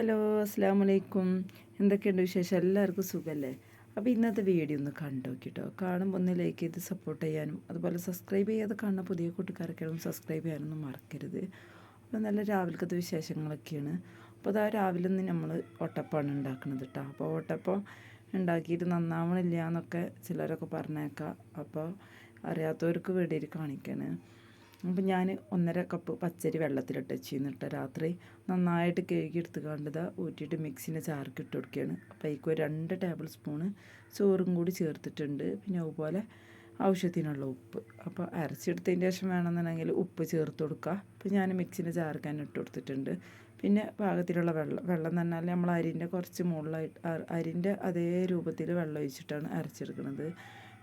Hello അസ്സാം വലൈക്കും എന്തൊക്കെയുണ്ട് വിശേഷം? എല്ലാവർക്കും സുഖമല്ലേ അപ്പോൾ ഇന്നത്തെ വീഡിയോ ഒന്ന് കണ്ടു കേട്ടോ കാണുമ്പോൾ ഒന്ന് ലൈക്ക് ചെയ്ത് സപ്പോർട്ട് ചെയ്യാനും അതുപോലെ സബ്സ്ക്രൈബ് ചെയ്യാതെ കാണുന്ന പുതിയ കൂട്ടുകാരൊക്കെ സബ്സ്ക്രൈബ് ചെയ്യാനൊന്നും മറക്കരുത്. അപ്പോൾ നല്ല രാവിലത്തെ വിശേഷങ്ങളൊക്കെയാണ്. അപ്പോൾ അതാ രാവിലെ ഒന്ന് നമ്മൾ ഒട്ടപ്പാണ് ഉണ്ടാക്കുന്നത് കേട്ടോ അപ്പോൾ ഓട്ടപ്പം ഉണ്ടാക്കിയിട്ട് നന്നാവണില്ല എന്നൊക്കെ ചിലരൊക്കെ പറഞ്ഞേക്കാം. അപ്പോൾ അറിയാത്തവർക്ക് വേണ്ടിയിട്ട് കാണിക്കാണ്. അപ്പം ഞാൻ ഒന്നര കപ്പ് പച്ചരി വെള്ളത്തിലിട്ട് വെച്ചിരുന്നിട്ട് രാത്രി നന്നായിട്ട് കഴുകി എടുത്ത് കണ്ടത് ഊറ്റിയിട്ട് മിക്സിന്റെ ചാർക്ക് ഇട്ട് കൊടുക്കുകയാണ്. അപ്പോൾ അതിക്ക് രണ്ട് ടേബിൾ സ്പൂണ് ചോറും കൂടി ചേർത്തിട്ടുണ്ട്. പിന്നെ അതുപോലെ ആവശ്യത്തിനുള്ള ഉപ്പ്. അപ്പോൾ അരച്ചെടുത്തതിന് ശേഷം വേണമെന്നുണ്ടെങ്കിൽ ഉപ്പ് ചേർത്ത് കൊടുക്കുക. അപ്പോൾ ഞാൻ മിക്സിന്റെ ചാർക്കാൻ ഇട്ട് കൊടുത്തിട്ടുണ്ട്. പിന്നെ പാകത്തിലുള്ള വെള്ളം വെള്ളം തന്നാൽ നമ്മൾ അരിന്റെ കുറച്ച് മുകളിലായിട്ട് അരിന്റെ അതേ രൂപത്തിൽ വെള്ളം ഒഴിച്ചിട്ടാണ് അരച്ചെടുക്കുന്നത്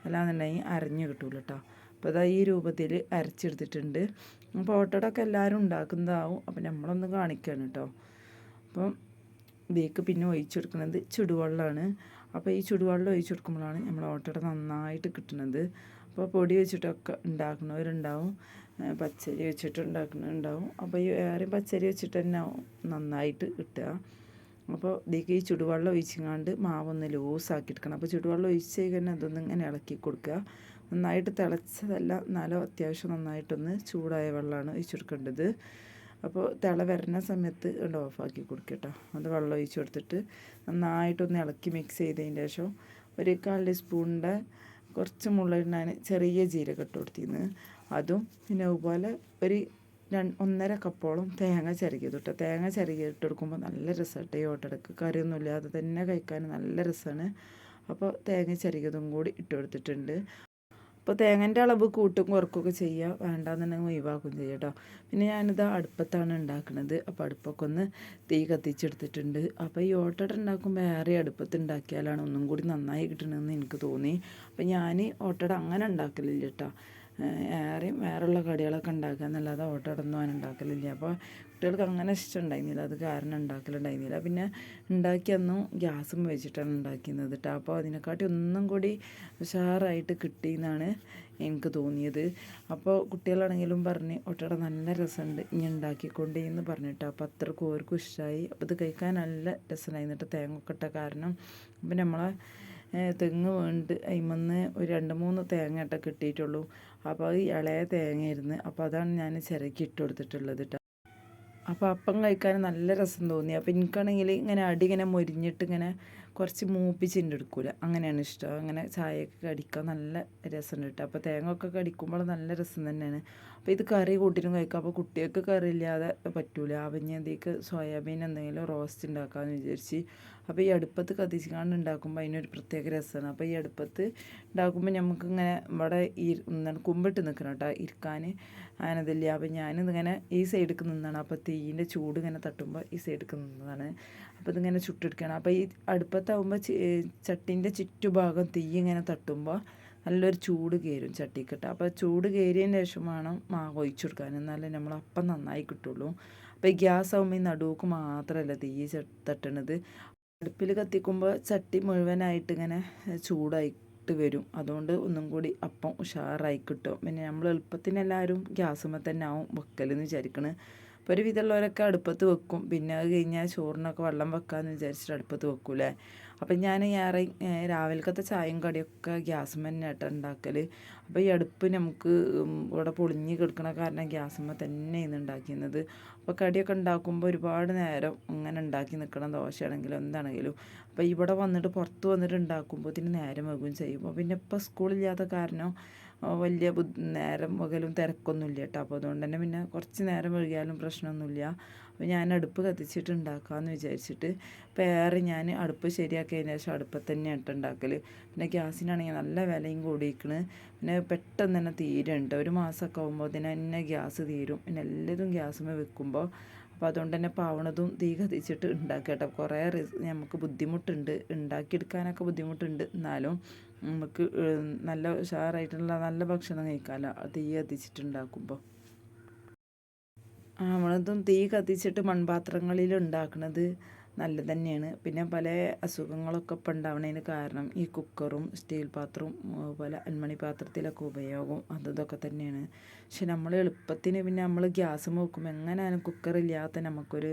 അല്ലാന്നുണ്ടെങ്കിൽ അരഞ്ഞ് കിട്ടൂല കേട്ടോ അപ്പോൾ അതാ ഈ രൂപത്തിൽ അരച്ചെടുത്തിട്ടുണ്ട്. അപ്പോൾ ഓട്ടോടൊക്കെ എല്ലാവരും ഉണ്ടാക്കുന്നതാവും. അപ്പം നമ്മളൊന്ന് കാണിക്കുകയാണ് കേട്ടോ അപ്പം ഇതിലേക്ക് പിന്നെ ഒഴിച്ചെടുക്കുന്നത് ചുടുവെള്ളമാണ് അപ്പോൾ ഈ ചുടുവെള്ളം ഒഴിച്ചെടുക്കുമ്പോഴാണ് നമ്മൾ ഓട്ടട നന്നായിട്ട് കിട്ടുന്നത്. അപ്പോൾ പൊടി വെച്ചിട്ടൊക്കെ ഉണ്ടാക്കുന്നവരുണ്ടാവും. പച്ചരി വെച്ചിട്ട് ഉണ്ടാക്കുന്നുണ്ടാവും അപ്പോൾ ഈ വേറെ പച്ചരി വെച്ചിട്ട് തന്നെ നന്നായിട്ട് കിട്ടുക. അപ്പോൾ ഇതിലേക്ക് ഈ ചുടുവെള്ളം ഒഴിച്ചിങ്ങാണ്ട് മാവൊന്ന് ലൂസാക്കി എടുക്കണം അപ്പോൾ ചുടുവെള്ളം ഒഴിച്ച് കഴിഞ്ഞാൽ അതൊന്ന് ഇങ്ങനെ ഇളക്കി കൊടുക്കുക. നന്നായിട്ട് തിളച്ചതല്ല. എന്നാലും അത്യാവശ്യം നന്നായിട്ടൊന്ന് ചൂടായ വെള്ളമാണ് ഒഴിച്ചെടുക്കേണ്ടത് അപ്പോൾ തിള വരുന്ന സമയത്ത് ഉണ്ട് ഓഫാക്കി കൊടുക്കട്ടോ. അത് വെള്ളം ഒഴിച്ച് കൊടുത്തിട്ട് നന്നായിട്ടൊന്ന് ഇളക്കി മിക്സ് ചെയ്തതിന് ശേഷം ഒരു കാൽ ടീസ്പൂണിന്റെ കുറച്ച് മുളകിടാൻ ചെറിയ ജീരകം ഇട്ട് കൊടുത്തിരുന്നു അതും പിന്നെ അതുപോലെ ഒരു രണ്ട് ഒന്നര കപ്പോളം തേങ്ങ ചിരകിയത് കേട്ടോ തേങ്ങ ചിരകി ഇട്ട് കൊടുക്കുമ്പോൾ നല്ല രസമായിട്ട് ഈ ഓട്ടടക്ക് കറിയൊന്നുമില്ല അത് തന്നെ കഴിക്കാൻ നല്ല രസമാണ്. അപ്പോൾ തേങ്ങ ചിരകിയതും കൂടി ഇട്ട് കൊടുത്തിട്ടുണ്ട്. അപ്പോൾ തേങ്ങന്റെ അളവ് കൂട്ടും കുറക്കുകയൊക്കെ ചെയ്യുക വേണ്ടാന്നുണ്ടെങ്കിൽ ഒഴിവാക്കും ചെയ്യുക കേട്ടോ പിന്നെ ഞാനിത് അടുപ്പത്താണ് ഉണ്ടാക്കുന്നത് അപ്പോൾ അടുപ്പൊക്കെ ഒന്ന് തീ കത്തിച്ചെടുത്തിട്ടുണ്ട്. അപ്പോൾ ഈ ഓട്ടട ഉണ്ടാക്കുമ്പോൾ ഏറെ അടുപ്പത്ത് ഉണ്ടാക്കിയാലാണ് ഒന്നും കൂടി നന്നായി കിട്ടണമെന്ന് എനിക്ക് തോന്നി. അപ്പോൾ ഞാൻ ഓട്ടട അങ്ങനെ ഉണ്ടാക്കലില്ല കേട്ടോ ഏറെയും വേറെയുള്ള കടികളൊക്കെ ഉണ്ടാക്കുക എന്നല്ലാതെ ഓട്ടോ ഇടൊന്നും അവൻ ഉണ്ടാക്കലില്ല. അപ്പോൾ കുട്ടികൾക്ക് അങ്ങനെ ഇഷ്ടം ഉണ്ടായിരുന്നില്ല അത് കാരണം ഉണ്ടാക്കലുണ്ടായിരുന്നില്ല. പിന്നെ ഉണ്ടാക്കിയൊന്നും ഗ്യാസും വെച്ചിട്ടാണ് ഉണ്ടാക്കിയത് കേട്ടോ അപ്പോൾ അതിനെക്കാട്ടി ഒന്നും കൂടി ഉഷാറായിട്ട് കിട്ടിയെന്നാണ് എനിക്ക് തോന്നിയത്. അപ്പോൾ കുട്ടികളാണെങ്കിലും പറഞ്ഞ് ഒട്ടട നല്ല രസമുണ്ട് ഇനി ഉണ്ടാക്കിക്കൊണ്ടേ എന്ന് പറഞ്ഞിട്ട് അപ്പോൾ അത്രക്കും ഓർക്കും ഇഷ്ടമായി അപ്പോൾ ഇത് കഴിക്കാൻ നല്ല രസമുണ്ടായി എന്നിട്ട് തേങ്ങ കാരണം. അപ്പം നമ്മളെ തെങ്ങ് വീണ്ട് അതിമന്ന് ഒരു രണ്ട് മൂന്ന് തേങ്ങ ഇട്ട കിട്ടിയിട്ടുള്ളൂ. അപ്പോൾ അത് ഇളയ തേങ്ങയായിരുന്നു. അപ്പോൾ അതാണ് ഞാൻ ചിരക്കി ഇട്ട് കൊടുത്തിട്ടുള്ളത് കേട്ടോ അപ്പോൾ അപ്പം കഴിക്കാൻ നല്ല രസം തോന്നി. അപ്പോൾ എനിക്കാണെങ്കിൽ ഇങ്ങനെ അടി ഇങ്ങനെ മൊരിഞ്ഞിട്ട് ഇങ്ങനെ കുറച്ച് മൂപ്പിച്ചിട്ട് എടുക്കൂല അങ്ങനെയാണ് ഇഷ്ടം. അങ്ങനെ ചായയൊക്കെ കടിക്കാൻ നല്ല രസമുണ്ട് കേട്ടോ. അപ്പോൾ തേങ്ങ ഒക്കെ കടിക്കുമ്പോൾ നല്ല രസം തന്നെയാണ്. അപ്പോൾ ഇത് കറി കൂട്ടിനും കഴിക്കാം. അപ്പോൾ കുട്ടികൾക്ക് കറി ഇല്ലാതെ പറ്റൂല. അവഞ്ഞതിക്ക് സോയാബീൻ എന്തെങ്കിലും റോസ്റ്റ് ഉണ്ടാക്കാമെന്ന് വിചാരിച്ച്. അപ്പോൾ ഈ അടുപ്പത്ത് കത്തിച്ചാണ്ട് ഉണ്ടാക്കുമ്പോൾ അതിനൊരു പ്രത്യേക രസമാണ്. അപ്പോൾ ഈ അടുപ്പത്ത് ഉണ്ടാക്കുമ്പോൾ നമുക്കിങ്ങനെ ഇവിടെ ഈ എന്താണ് കുമ്പിട്ട് നിൽക്കണം കേട്ടോ. ഇരിക്കാൻ അങ്ങനതില്ല അപ്പോൾ ഞാനിതിങ്ങനെ ഈ സൈഡിലേക്ക് നിന്നാണ്. അപ്പോൾ തീയിന്റെ ചൂട് ഇങ്ങനെ തട്ടുമ്പോൾ ഈ സൈഡിലേക്ക് നിന്നതാണ്. അപ്പോൾ ഇതിങ്ങനെ ചുട്ടെടുക്കണം. അപ്പോൾ ഈ അടുപ്പത്താവുമ്പോൾ ചട്ടിന്റെ ചുറ്റുഭാഗം തീ ഇങ്ങനെ തട്ടുമ്പോൾ നല്ലൊരു ചൂട് കയറും ചട്ടിക്കിട്ട്. അപ്പോൾ ചൂട് കയറിയതിന് ശേഷം വേണം മാവ് ഒഴിച്ചു കൊടുക്കാൻ. എന്നാലേ നമ്മൾ അപ്പം നന്നായി കിട്ടുള്ളൂ. അപ്പോൾ ഈ ഗ്യാസ് ആകുമ്പോൾ ഈ നടുവക്ക് മാത്രമല്ല തീ തട്ടണത്. അടുപ്പിൽ കത്തിക്കുമ്പോൾ ചട്ടി മുഴുവനായിട്ട് ഇങ്ങനെ ചൂടായിട്ട് വരും. അതുകൊണ്ട് ഒന്നും കൂടി അപ്പം ഉഷാറായി കിട്ടും. പിന്നെ നമ്മൾ എളുപ്പത്തിന് എല്ലാവരും ഗ്യാസുമ്മ തന്നെ ആവും വെക്കലെന്ന് വിചാരിക്കണ്. അപ്പോൾ ഒരു വിധമുള്ളവരൊക്കെ അടുപ്പത്ത് വെക്കും. പിന്നെ അത് കഴിഞ്ഞാൽ ചോറിനൊക്കെ വെള്ളം വെക്കാമെന്ന് വിചാരിച്ചിട്ട് അടുപ്പത്ത് വെക്കൂലേ അപ്പം ഞാൻ ഏറെ രാവിലത്തെ ചായയും കടിയൊക്കെ ഗ്യാസുമ്മ തന്നെയായിട്ട് ഉണ്ടാക്കൽ അപ്പോൾ ഈ അടുപ്പ് നമുക്ക് ഇവിടെ പൊളിഞ്ഞ് കിടക്കണ കാരണം ഗ്യാസുമ്മ തന്നെയാണ് ഉണ്ടാക്കുന്നത് അപ്പോൾ കടിയൊക്കെ ഉണ്ടാക്കുമ്പോൾ ഒരുപാട് നേരം ഇങ്ങനെ ഉണ്ടാക്കി നിൽക്കണം ദോശയാണെങ്കിലും എന്താണെങ്കിലും. അപ്പോൾ ഇവിടെ വന്നിട്ട് പുറത്ത് വന്നിട്ട് ഉണ്ടാക്കുമ്പോൾ ഇതിന് നേരം വകുകയും ചെയ്യും പിന്നെ ഇപ്പോൾ സ്കൂളില്ലാത്ത കാരണം വലിയ നേരം പകലും തിരക്കൊന്നുമില്ല കേട്ടോ. അപ്പോൾ അതുകൊണ്ട് തന്നെ പിന്നെ കുറച്ച് നേരം വൈകിയാലും പ്രശ്നമൊന്നുമില്ല. അപ്പോൾ ഞാൻ അടുപ്പ് കത്തിച്ചിട്ട് ഉണ്ടാക്കാമെന്ന് വിചാരിച്ചിട്ട് വേറെ ഞാൻ അടുപ്പ് ശരിയാക്കിയതിന് ശേഷം അടുപ്പത്ത് തന്നെയാണ് ഉണ്ടാക്കൽ പിന്നെ ഗ്യാസിനാണെങ്കിൽ നല്ല വിലയും കൂടിയിരിക്കണ്. പിന്നെ പെട്ടെന്ന് തന്നെ തീരുന്നുണ്ട് ഒരു മാസമൊക്കെ ആകുമ്പോൾ തന്നെ ഗ്യാസ് തീരും. പിന്നെ എല്ലാതും ഗ്യാസുമേ വെക്കുമ്പോൾ അപ്പോൾ അതുകൊണ്ട് തന്നെ പാവണതും തീ കത്തിച്ചിട്ട് ഉണ്ടാക്കുക കേട്ടോ. കുറേ നമുക്ക് ബുദ്ധിമുട്ടുണ്ട്. ഉണ്ടാക്കിയെടുക്കാനൊക്കെ ബുദ്ധിമുട്ടുണ്ട്. എന്നാലും നമുക്ക് നല്ല ഉഷാറായിട്ടുള്ള നല്ല ഭക്ഷണം കഴിക്കാമല്ലോ തീ കത്തിച്ചിട്ടുണ്ടാക്കുമ്പോൾ ആവണതും തീ കത്തിച്ചിട്ട് മൺപാത്രങ്ങളിൽ ഉണ്ടാക്കുന്നത് നല്ലത് തന്നെയാണ്. പിന്നെ പല അസുഖങ്ങളൊക്കെ ഇപ്പം ഉണ്ടാവണതിന് കാരണം ഈ കുക്കറും സ്റ്റീൽ പാത്രവും അതുപോലെ അൽമണി പാത്രത്തിലൊക്കെ ഉപയോഗം അതൊക്കെ തന്നെയാണ്. പക്ഷെ നമ്മൾ എളുപ്പത്തിന് പിന്നെ നമ്മൾ ഗ്യാസ് നോക്കുമ്പോൾ എങ്ങനെയാണ് കുക്കറില്ലാത്ത നമുക്കൊരു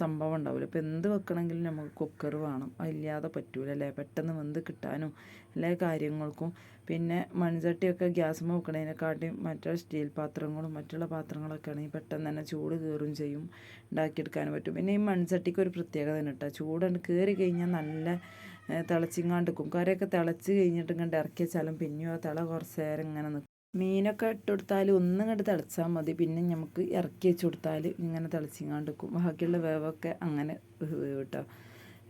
സംഭവം ഉണ്ടാവില്ല. ഇപ്പോൾ എന്ത് വെക്കണമെങ്കിലും നമുക്ക് കുക്കർ വേണം. അതില്ലാതെ പറ്റൂല അല്ലേ പെട്ടെന്ന് വെന്ത് കിട്ടാനും എല്ലാ കാര്യങ്ങൾക്കും പിന്നെ മൺചട്ടിയൊക്കെ ഗ്യാസ് മൂക്കണേനെക്കാട്ടിയും മറ്റേ സ്റ്റീൽ പാത്രങ്ങളും മറ്റുള്ള പാത്രങ്ങളൊക്കെ ആണെങ്കിൽ പെട്ടെന്ന് തന്നെ ചൂട് കയറും ചെയ്യും. ഉണ്ടാക്കിയെടുക്കാനും പറ്റും. പിന്നെ ഈ മൺചട്ടിക്ക് ഒരു പ്രത്യേകത തന്നെ കേട്ടോ. ചൂട് കയറി കഴിഞ്ഞാൽ നല്ല തിളച്ചിങ്ങാണ്ടിക്കും കരയൊക്കെ തിളച്ച് കഴിഞ്ഞിട്ട് ഇങ്ങോട്ട് ഇറക്കി വെച്ചാലും പിന്നെയോ തിള കുറച്ച് നേരം ഇങ്ങനെ നിൽക്കും മീനൊക്കെ ഇട്ട് കൊടുത്താൽ ഒന്നും കണ്ട് തിളച്ചാൽ മതി. പിന്നെ നമുക്ക് ഇറക്കി വെച്ച് കൊടുത്താൽ ഇങ്ങനെ തിളച്ചിങ്ങാണ്ട് നിൽക്കും ബാക്കിയുള്ള വേവൊക്കെ അങ്ങനെ കേട്ടോ.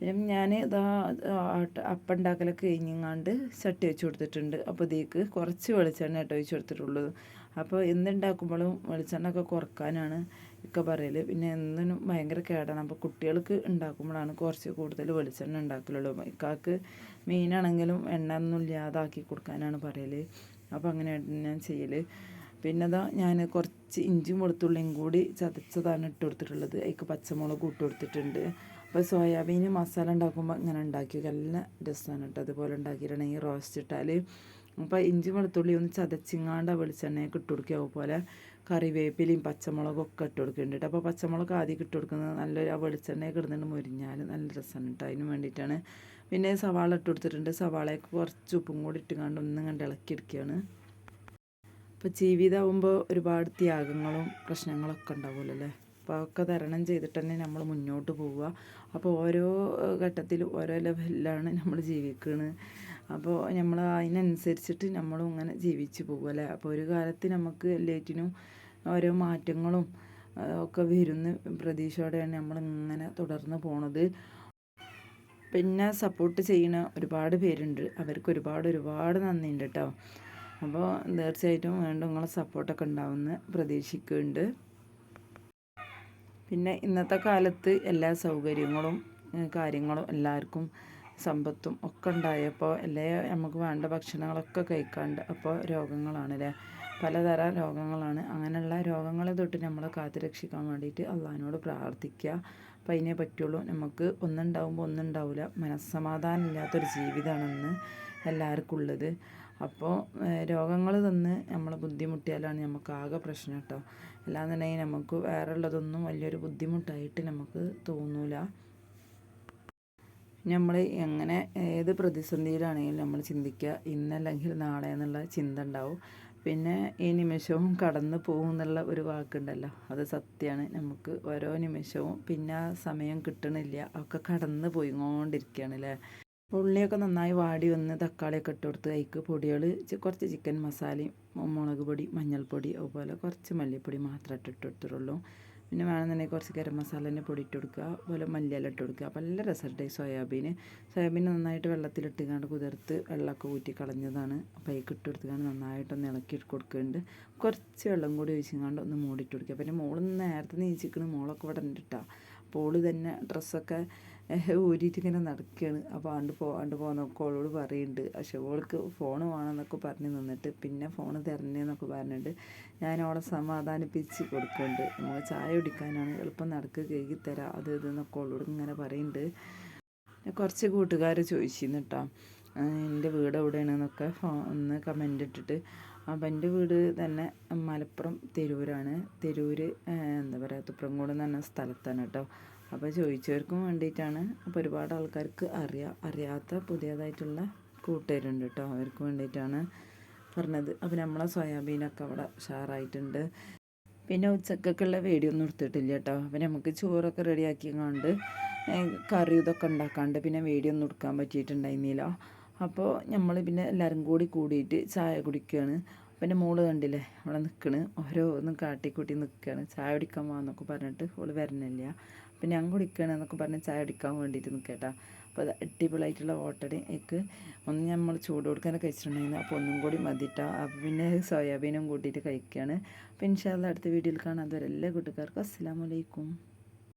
പിന്നെ ഞാൻ ഇതാ അപ്പം ഉണ്ടാക്കലൊക്കെ കഴിഞ്ഞങ്ങാണ്ട് ചട്ടി വെച്ച് കൊടുത്തിട്ടുണ്ട്. അപ്പോൾ കുറച്ച് വെളിച്ചെണ്ണ കേട്ടോ ഒഴിച്ച് കൊടുത്തിട്ടുള്ളത് അപ്പോൾ എന്തുണ്ടാക്കുമ്പോഴും വെളിച്ചെണ്ണ ഒക്കെ കുറക്കാനാണ് ഒക്കെ പറയൽ പിന്നെ എന്തിനും ഭയങ്കര കേടാണ്. അപ്പോൾ കുട്ടികൾക്ക് ഉണ്ടാക്കുമ്പോഴാണ് കുറച്ച് കൂടുതൽ വെളിച്ചെണ്ണ ഉണ്ടാക്കലുള്ളൂ. ഇക്കാക്ക് മീനാണെങ്കിലും എണ്ണ ഒന്നും ഇല്ലാതാക്കി കൊടുക്കാനാണ് പറയൽ അപ്പോൾ അങ്ങനെ ഞാൻ ചെയ്യൽ പിന്നെ അതാ ഞാൻ കുറച്ച് ഇഞ്ചിയും വെളുത്തുള്ളിയും കൂടി ചതച്ചതാണ് ഇട്ട് കൊടുത്തിട്ടുള്ളത്. അതിക്ക് പച്ചമുളക് ഇട്ട് കൊടുത്തിട്ടുണ്ട്. അപ്പോൾ സോയാബീൻ മസാല ഉണ്ടാക്കുമ്പോൾ ഇങ്ങനെ ഉണ്ടാക്കി നല്ല രസമാണ് കേട്ടോ. അതുപോലെ ഉണ്ടാക്കിയിട്ടുണ്ടെങ്കിൽ റോസ്റ്റ് ഇട്ടാൽ. അപ്പോൾ ഇഞ്ചി വെളുത്തുള്ളി ഒന്ന് ചതച്ചിങ്ങാണ്ട് വെളിച്ചെണ്ണയൊക്കെ ഇട്ട് കൊടുക്കുക. അതുപോലെ കറിവേപ്പിലയും പച്ചമുളകും ഒക്കെ ഇട്ട് കൊടുക്കുന്നുണ്ട് അപ്പോൾ പച്ചമുളക് ആദ്യം ഇട്ട് കൊടുക്കുന്നത് നല്ലൊരു ആ വെളിച്ചെണ്ണയൊക്കെ ഇടുന്നുണ്ട് മുരിഞ്ഞാൽ. നല്ല രസമാണ് കേട്ടോ. അതിന് വേണ്ടിയിട്ടാണ്. പിന്നെ സവാള ഇട്ട് കൊടുത്തിട്ടുണ്ട്. സവാളയൊക്കെ കുറച്ച് ഉപ്പും കൂടി ഇട്ടുകൊണ്ട് ഒന്നും കണ്ട് ഇളക്കിയെടുക്കുകയാണ് അപ്പോൾ ജീവിതമാകുമ്പോൾ ഒരുപാട് ത്യാഗങ്ങളും പ്രശ്നങ്ങളൊക്കെ ഉണ്ടാവുമല്ലോ അല്ലേ? അപ്പോൾ അതൊക്കെ തരണം ചെയ്തിട്ട് തന്നെ നമ്മൾ മുന്നോട്ട് പോവുക. അപ്പോൾ ഓരോ ഘട്ടത്തിലും ഓരോ ലെവലിലാണ് നമ്മൾ ജീവിക്കുന്നത് അപ്പോൾ നമ്മൾ അതിനനുസരിച്ചിട്ട് നമ്മളും ഇങ്ങനെ ജീവിച്ച് പോകുക അല്ലേ? അപ്പോൾ ഒരു കാലത്ത് നമുക്ക് എല്ലാറ്റിനും ഓരോ മാറ്റങ്ങളും ഒക്കെ വരുന്ന പ്രതീക്ഷയോടെയാണ് നമ്മളിങ്ങനെ തുടർന്ന് പോണത്. പിന്നെ സപ്പോർട്ട് ചെയ്യുന്ന ഒരുപാട് പേരുണ്ട്. അവർക്ക് ഒരുപാട് ഒരുപാട് നന്ദിയുണ്ട് കേട്ടോ അപ്പോൾ തീർച്ചയായിട്ടും വീണ്ടും നിങ്ങളെ സപ്പോർട്ടൊക്കെ ഉണ്ടാവുമെന്ന് പ്രതീക്ഷിക്കുന്നുണ്ട്. പിന്നെ ഇന്നത്തെ കാലത്ത് എല്ലാ സൗകര്യങ്ങളും കാര്യങ്ങളും എല്ലാവർക്കും സമ്പത്തും ഒക്കെ ഉണ്ടായപ്പോൾ എല്ലാ നമുക്ക് വേണ്ട ഭക്ഷണങ്ങളൊക്കെ കഴിക്കാണ്ട് അപ്പോൾ രോഗങ്ങളാണ് അല്ലേ? പലതരം രോഗങ്ങളാണ്. അങ്ങനെയുള്ള രോഗങ്ങളെ തൊട്ട് നമ്മളെ കാത്തു രക്ഷിക്കാൻ വേണ്ടിയിട്ട് അള്ളഹാനോട് പ്രാർത്ഥിക്കുക. അപ്പം അതിനെ പറ്റുള്ളൂ നമുക്ക് ഒന്നുണ്ടാവുമ്പോൾ ഒന്നുണ്ടാവില്ല. മനസ്സമാധാനം ഇല്ലാത്തൊരു ജീവിതമാണെന്ന് എല്ലാവർക്കും ഉള്ളത്. അപ്പോൾ രോഗങ്ങൾ തന്ന് നമ്മൾ ബുദ്ധിമുട്ടിയാലാണ് നമുക്ക് ആകെ പ്രശ്നം കേട്ടോ. അല്ലാന്നുണ്ടെങ്കിൽ നമുക്ക് വേറെ ഉള്ളതൊന്നും വലിയൊരു ബുദ്ധിമുട്ടായിട്ട് നമുക്ക് തോന്നൂല. നമ്മൾ എങ്ങനെ ഏത് പ്രതിസന്ധിയിലാണെങ്കിലും നമ്മൾ ചിന്തിക്കുക. ഇന്നല്ലെങ്കിൽ നാളെ എന്നുള്ള ചിന്ത ഉണ്ടാവും. പിന്നെ ഈ നിമിഷവും കടന്നു പോകും എന്നുള്ള ഒരു വാക്കുണ്ടല്ലോ. അത് സത്യമാണ്. നമുക്ക് ഓരോ നിമിഷവും പിന്നെ സമയം കിട്ടണില്ല. ഒക്കെ കടന്നു പോയിക്കൊണ്ടിരിക്കുകയാണ് അല്ലേ? ഉള്ളിയൊക്കെ നന്നായി വാടി വന്ന് തക്കാളിയൊക്കെ ഇട്ട് കൊടുത്ത് അതിക്ക് പൊടികൾ കുറച്ച് ചിക്കൻ മസാലയും മുളക് പൊടി മഞ്ഞൾപ്പൊടി അതുപോലെ കുറച്ച് മല്ലിപ്പൊടി മാത്രമേ ഇട്ട് കൊടുത്തിട്ടുള്ളൂ. പിന്നെ വേണമെന്നുണ്ടെങ്കിൽ കുറച്ച് ഗരം മസാലേന്റെ പൊടി ഇട്ട് കൊടുക്കുക. അതുപോലെ മല്ലിയില ഇട്ട് കൊടുക്കുക. അപ്പോൾ നല്ല രസമുണ്ട് സോയാബീൻ. സോയാബീൻ നന്നായിട്ട് വെള്ളത്തിലിട്ടുകൊണ്ട് കുതിർത്ത് വെള്ളമൊക്കെ ഊറ്റി കളഞ്ഞതാണ്. അപ്പോൾ അതിൽ ഇട്ട് കൊടുത്തുകൊണ്ട് നന്നായിട്ടൊന്ന് ഇളക്കി കൊടുക്കുന്നുണ്ട്. കുറച്ച് വെള്ളം കൂടി ഒഴിച്ചുകൊണ്ട് ഒന്ന് മൂടിയിട്ട് കൊടുക്കുക. പിന്നെ മോളൊന്ന് നേരത്തെ നീച്ചിക്കണ് മോളൊക്കെ ഇവിടെ ഉണ്ട് കേട്ടോ അപ്പോൾ ഓൾ തന്നെ ഡ്രസ്സൊക്കെ ഊരിയിട്ട് ഇങ്ങനെ നടക്കുകയാണ് അപ്പോൾ ആണ്ട് പോകാണ്ട് പോകുന്നൊക്കെ ഓളോട് പറയുന്നുണ്ട് പക്ഷെ ഓൾക്ക് ഫോൺ വേണമെന്നൊക്കെ പറഞ്ഞ് നിന്നിട്ട് പിന്നെ ഫോൺ തരണേന്നൊക്കെ പറഞ്ഞിട്ട് ഞാൻ ഓളെ സമാധാനിപ്പിച്ച് കൊടുക്കുന്നുണ്ട് നമുക്ക് ചായ കുടിക്കാനാണ് എളുപ്പം നടക്ക് കഴുകി തരാം അത് ഇതെന്നൊക്കെ ഓളോട് ഇങ്ങനെ പറയുന്നുണ്ട് കുറച്ച് കൂട്ടുകാർ ചോദിച്ചിരുന്നു കേട്ടോ എന്റെ വീട് എവിടെയാണെന്നൊക്കെ ഒന്ന് കമന്റ് ഇട്ടിട്ട്. അപ്പം എന്റെ വീട് തന്നെ മലപ്പുറം തിരൂരാണ്. തിരൂർ എന്താ പറയുക തുപ്രംകോട് എന്ന് പറഞ്ഞ സ്ഥലത്താണ് കേട്ടോ. അപ്പോൾ ചോദിച്ചവർക്കും വേണ്ടിയിട്ടാണ്. അപ്പോൾ ഒരുപാട് ആൾക്കാർക്ക് അറിയാം അറിയാത്ത പുതിയതായിട്ടുള്ള കൂട്ടുകാരുണ്ട് കേട്ടോ അവർക്ക് വേണ്ടിയിട്ടാണ് പറഞ്ഞത്. അപ്പോൾ നമ്മളെ സോയാബീനൊക്കെ അവിടെ ഷാറായിട്ടുണ്ട് പിന്നെ ഉച്ചക്കൊക്കെയുള്ള വീഡിയോ ഒന്നും എടുത്തിട്ടില്ല കേട്ടോ അപ്പോൾ നമുക്ക് ചോറൊക്കെ റെഡിയാക്കിയങ്ങാണ്ട് കറി ഇതൊക്കെ ഉണ്ടാക്കാണ്ട് പിന്നെ വീഡിയോ ഒന്നും എടുക്കാൻ പറ്റിയിട്ടുണ്ടായിരുന്നില്ല. അപ്പോൾ നമ്മൾ പിന്നെ എല്ലാവരും കൂടി കൂടിയിട്ട് ചായ കുടിക്കുകയാണ് പിന്നെ മോൾ കണ്ടില്ലേ അവിടെ നിൽക്കണ് ഓരോന്നും കാട്ടിക്കൂട്ടി നിൽക്കുകയാണ് ചായ കുടിക്കാൻ വാന്നൊക്കെ പറഞ്ഞിട്ട് ഓൾ വരണില്ല. അപ്പം ഞാൻ കുടിക്കണം എന്നൊക്കെ പറഞ്ഞ് ചായ അടിക്കാൻ വേണ്ടിയിട്ട് നിൽക്കട്ടാ അപ്പോൾ അത് അടിപൊളിയായിട്ടുള്ള ഓട്ടടയ്ക്ക് ഒന്ന് നമ്മൾ ചൂട് കൊടുക്കാനൊക്കെ കഴിച്ചിട്ടുണ്ടായിരുന്നു അപ്പോൾ ഒന്നും കൂടി മതിട്ടാ. അപ്പോൾ പിന്നെ സോയാബീനും കൂട്ടിയിട്ട് കഴിക്കുകയാണ് അപ്പോൾ ഇൻഷാല്ല അടുത്ത വീഡിയോയിൽ കാണാം. അതുവരെ എല്ലാ കൂട്ടുകാർക്കും അസ്സാം വലൈക്കും